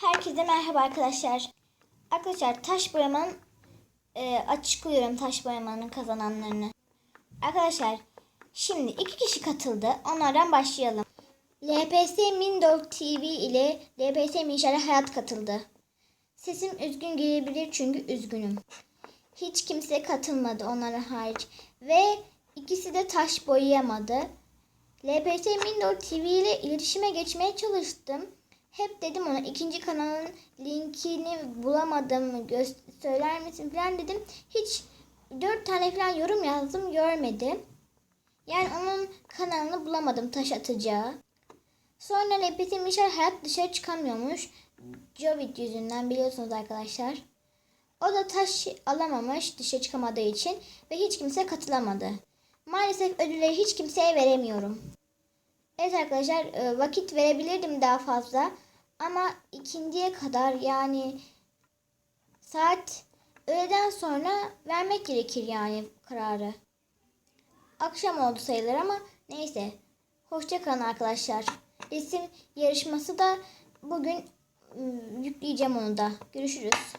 Herkese merhaba arkadaşlar. Arkadaşlar taş boyamanın e, açıklıyorum taş boyamanın kazananlarını. Arkadaşlar şimdi iki kişi katıldı. Onlardan başlayalım. LPS Mindog TV ile LPS Minşare Hayat katıldı. Sesim üzgün gelebilir çünkü üzgünüm. Hiç kimse katılmadı onlara hariç. Ve ikisi de taş boyayamadı. LPS Mindor TV ile iletişime geçmeye çalıştım. Hep dedim ona ikinci kanalın linkini bulamadım söyler misin falan dedim. Hiç dört tane falan yorum yazdım görmedi. Yani onun kanalını bulamadım taş atacağı. Sonra LPS Mişer hayat dışarı çıkamıyormuş. Jovit yüzünden biliyorsunuz arkadaşlar. O da taş alamamış dışarı çıkamadığı için ve hiç kimse katılamadı. Maalesef ödülleri hiç kimseye veremiyorum. Evet arkadaşlar e, vakit verebilirdim daha fazla ama ikindiye kadar yani saat öğleden sonra vermek gerekir yani kararı. Akşam oldu sayılır ama neyse. Hoşçakalın arkadaşlar. Resim yarışması da bugün ıı, yükleyeceğim onu da. Görüşürüz.